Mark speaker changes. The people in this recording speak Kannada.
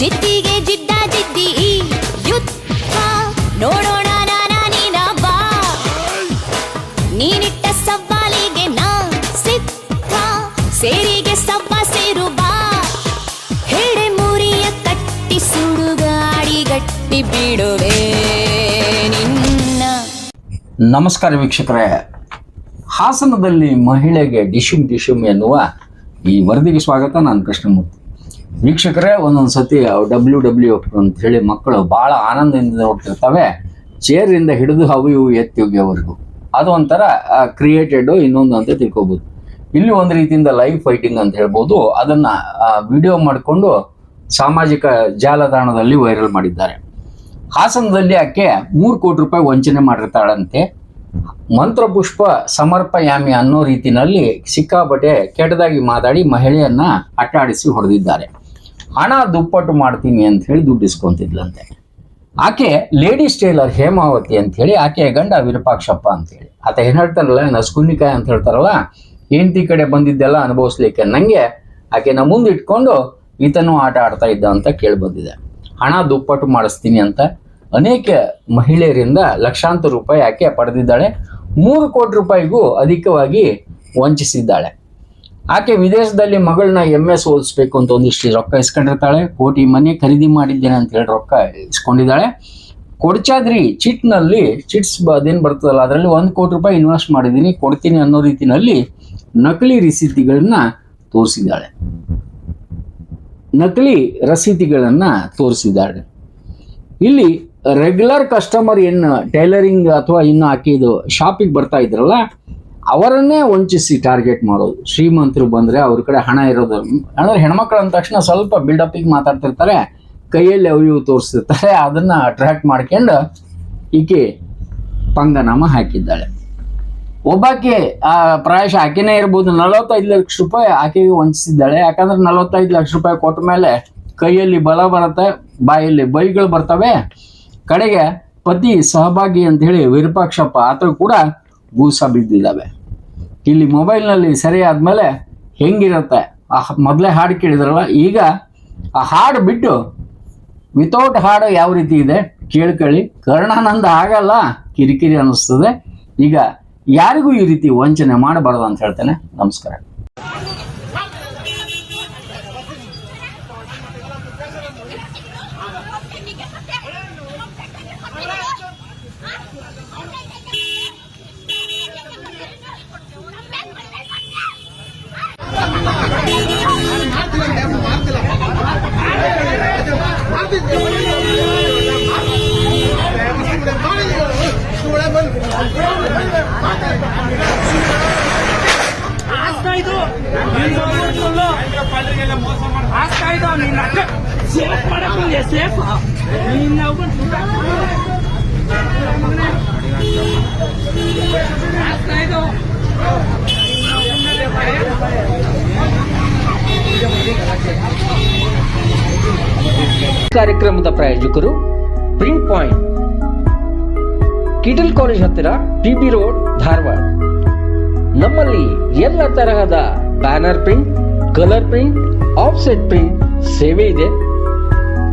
Speaker 1: ಜಿದ್ದಿಗೆ ಜಿದ್ದಾ ಜಿದ್ದಿ ಈ ಯುದ್ಧ. ನೋಡೋಣ ನಾನ ನೀನ ಬಾ. ನೀನಿಟ್ಟ ಸವಾಲಿಗೆ ನಾ ಸಿದ್ಧ. ಸೇರಿಗೆ ಸವ್ವ ಸೇರು ಬಾ. ಹೆಡೆ ಮುರಿಯ ಕಟ್ಟಿ ಸುಡುಗಾಡಿ ಗಟ್ಟಿ ಬಿಡುವೆ ನಿನ್ನ.
Speaker 2: ನಮಸ್ಕಾರ ವೀಕ್ಷಕರೇ. ಹಾಸನದಲ್ಲಿ ಮಹಿಳೆಗೆ ಡಿಶುಮ್ ಡಿಶುಮ್ ಎನ್ನುವ ಈ ವರದಿಗೆ ಸ್ವಾಗತ. ನಾನು ಕೃಷ್ಣಮೂರ್ತಿ. ವೀಕ್ಷಕರೇ ಒಂದೊಂದು ಸತಿ ಡಬ್ಲ್ಯೂ ಡಬ್ಲ್ಯೂ ಅಂತ ಹೇಳಿ ಮಕ್ಕಳು ಭಾಳ ಆನಂದದಿಂದ ನೋಡ್ತಿರ್ತವೆ. ಚೇರಿಂದ ಹಿಡಿದು ಅವು ಇವು ಎತ್ತಿ ಒಗೆಯವರೆಗೂ ಅದು ಒಂಥರ ಕ್ರಿಯೇಟೆಡ್ ಇನ್ನೊಂದು ಅಂತ ತಿಳ್ಕೊಬೋದು. ಇಲ್ಲಿ ಒಂದು ರೀತಿಯಿಂದ ಲೈವ್ ಫೈಟಿಂಗ್ ಅಂತ ಹೇಳ್ಬೋದು. ಅದನ್ನು ವಿಡಿಯೋ ಮಾಡಿಕೊಂಡು ಸಾಮಾಜಿಕ ಜಾಲತಾಣದಲ್ಲಿ ವೈರಲ್ ಮಾಡಿದ್ದಾರೆ. ಹಾಸನದಲ್ಲಿ ಆಕೆ ಮೂರು ಕೋಟಿ ರೂಪಾಯಿ ವಂಚನೆ ಮಾಡಿರ್ತಾಳಂತೆ. ಮಂತ್ರಪುಷ್ಪ ಸಮರ್ಪಯಾಮಿ ಅನ್ನೋ ರೀತಿಯಲ್ಲಿ ಸಿಕ್ಕಾಪಟ್ಟೆ ಕೆಟ್ಟದಾಗಿ ಮಾತಾಡಿ ಮಹಿಳೆಯನ್ನ ಅಟ್ಟಾಡಿಸಿ ಹೊಡೆದಿದ್ದಾರೆ. ಹಣ ದುಪ್ಪಟ್ಟು ಮಾಡ್ತೀನಿ ಅಂತ ಹೇಳಿ ದುಡ್ಡು ಇಸ್ಕೊಂತಿದ್ಲಂತೆ. ಆಕೆ ಲೇಡೀಸ್ ಟೇಲರ್ ಹೇಮಾವತಿ ಅಂತ ಹೇಳಿ ಆಕೆಯ ಗಂಡ ವಿರೂಪಾಕ್ಷಪ್ಪ ಅಂತ ಹೇಳಿ. ಆತ ಏನು ಹೇಳ್ತಾರಲ್ಲ ನಸ್ಕುನ್ನಿಕಾಯ ಅಂತ ಹೇಳ್ತಾರಲ್ಲ, ಹೆಂಡತಿ ಕಡೆ ಬಂದಿದ್ದೆಲ್ಲ ಅನುಭವಿಸ್ಲಿಕ್ಕೆ ನನಗೆ ಆಕೆನ ಮುಂದೆ ಇಟ್ಕೊಂಡು ಈತನೂ ಆಟ ಆಡ್ತಾ ಇದ್ದ ಅಂತ ಕೇಳಿ ಬಂದಿದೆ. ಹಣ ದುಪ್ಪಟ್ಟು ಮಾಡಿಸ್ತೀನಿ ಅಂತ ಅನೇಕ ಮಹಿಳೆಯರಿಂದ ಲಕ್ಷಾಂತರ ರೂಪಾಯಿ ಆಕೆ ಪಡೆದಿದ್ದಾಳೆ. ಮೂರು ಕೋಟಿ ರೂಪಾಯಿಗೂ ಅಧಿಕವಾಗಿ ವಂಚಿಸಿದ್ದಾಳೆ. ಆಕೆ ವಿದೇಶದಲ್ಲಿ ಮಗಳನ್ನ ಎಂ ಎಸ್ ಓದಿಸ್ಬೇಕು ಅಂತ ಒಂದಿಷ್ಟು ರೊಕ್ಕ ಇಸ್ಕೊಂಡಿರ್ತಾಳೆ, ಕೋಟಿ ಮನೆ ಖರೀದಿ ಮಾಡಿದ್ದೇನೆ ಅಂತ ಹೇಳಿ ರೊಕ್ಕ ಇಸ್ಕೊಂಡಿದ್ದಾಳೆ. ಕೊಡ್ಚಾದ್ರಿ, ಚಿಟ್ನಲ್ಲಿ ಚಿಟ್ಸ್ ಅದೇನು ಬರ್ತದಲ್ಲ, ಅದರಲ್ಲಿ ಒಂದು ಕೋಟಿ ರೂಪಾಯಿ ಇನ್ವೆಸ್ಟ್ ಮಾಡಿದ್ದೀನಿ, ಕೊಡ್ತೀನಿ ಅನ್ನೋ ರೀತಿಯಲ್ಲಿ ನಕಲಿ ರಸೀತಿಗಳನ್ನ ತೋರಿಸಿದ್ದಾಳೆ. ನಕಲಿ ರಸೀತಿಗಳನ್ನು ತೋರಿಸಿದ್ದಾಳೆ. ಇಲ್ಲಿ ರೆಗ್ಯುಲರ್ ಕಸ್ಟಮರ್ ಏನು ಟೈಲರಿಂಗ್ ಅಥವಾ ಇನ್ನು ಆಕೆದು ಶಾಪಿಗೆ ಬರ್ತಾ ಇದ್ರಲ್ಲ ಅವರನ್ನೇ ವಂಚಿಸಿ ಟಾರ್ಗೆಟ್ ಮಾಡೋದು. ಶ್ರೀಮಂತರು ಬಂದರೆ ಅವ್ರ ಕಡೆ ಹಣ ಇರೋದು. ಅಂದರೆ ಹೆಣ್ಮಕ್ಳು ಅಂದ ತಕ್ಷಣ ಸ್ವಲ್ಪ ಬಿಲ್ಡಪ್ಪಿಗೆ ಮಾತಾಡ್ತಿರ್ತಾರೆ ಕೈಯಲ್ಲಿ ಅವು ತೋರಿಸ್ತಿರ್ತಾರೆ ಅದನ್ನು ಅಟ್ರಾಕ್ಟ್ ಮಾಡ್ಕೊಂಡು ಈಕೆ ಪಂಗನಾಮ ಹಾಕಿದ್ದಾಳೆ. ಒಬ್ಬಾಕೆ ಆ, ಪ್ರಾಯಶ ಆಕೆನೇ ಇರ್ಬೋದು ನಲವತ್ತೈದು ಲಕ್ಷ ರೂಪಾಯಿ ಆಕೆಗೆ ವಂಚಿಸಿದ್ದಾಳೆ. ಯಾಕಂದ್ರೆ ನಲವತ್ತೈದು ಲಕ್ಷ ರೂಪಾಯಿ ಕೊಟ್ಟ ಮೇಲೆ ಕೈಯಲ್ಲಿ ಬಲ ಬರುತ್ತೆ ಬಾಯಲ್ಲಿ ಬೈಗಳು ಬರ್ತವೆ. ಕಡೆಗೆ ಪತಿ ಸಹಭಾಗಿ ಅಂತ ಹೇಳಿ ವಿರೂಪಾಕ್ಷಪ್ಪ ಆತ ಕೂಡ ಗೂಸ ಬಿದ್ದಿದ್ದಾವೆ. ಇಲ್ಲಿ ಮೊಬೈಲ್ನಲ್ಲಿ ಸರಿ ಆದಮೇಲೆ ಹೆಂಗಿರುತ್ತೆ? ಆ ಮೊದಲೇ ಹಾಡು ಕೇಳಿದ್ರಲ್ಲ, ಈಗ ಆ ಹಾಡು ಬಿಟ್ಟು ವಿತೌಟ್ ಹಾಡು ಯಾವ ರೀತಿ ಇದೆ? ಕೇಳ್ಕೊಳ್ಳಿ ಕರ್ಣಾನಂದ ಆಗಲ್ಲ ಕಿರಿಕಿರಿ ಅನ್ನಿಸ್ತದೆ ಈಗ ಯಾರಿಗೂ ಈ ರೀತಿ ವಂಚನೆ ಮಾಡಬಾರ್ದು ಅಂತ ಹೇಳ್ತೇನೆ. ನಮಸ್ಕಾರ. ಸೇಫ್ ಇದು ಕಾರ್ಯಕ್ರಮದ ಪ್ರಾಯೋಜಕರು ಪ್ರಿಂಟ್ ಪಾಯಿಂಟ್ ಕಿಟಲ್ ಕಾಲೇಜ್ ಹತ್ತಿರ ಟಿ ರೋಡ್ ಧಾರವಾಡ. ನಮ್ಮಲ್ಲಿ ಎಲ್ಲ ತರಹದ banner print, colour print, offset print ಸೇವೆ ಇದೆ.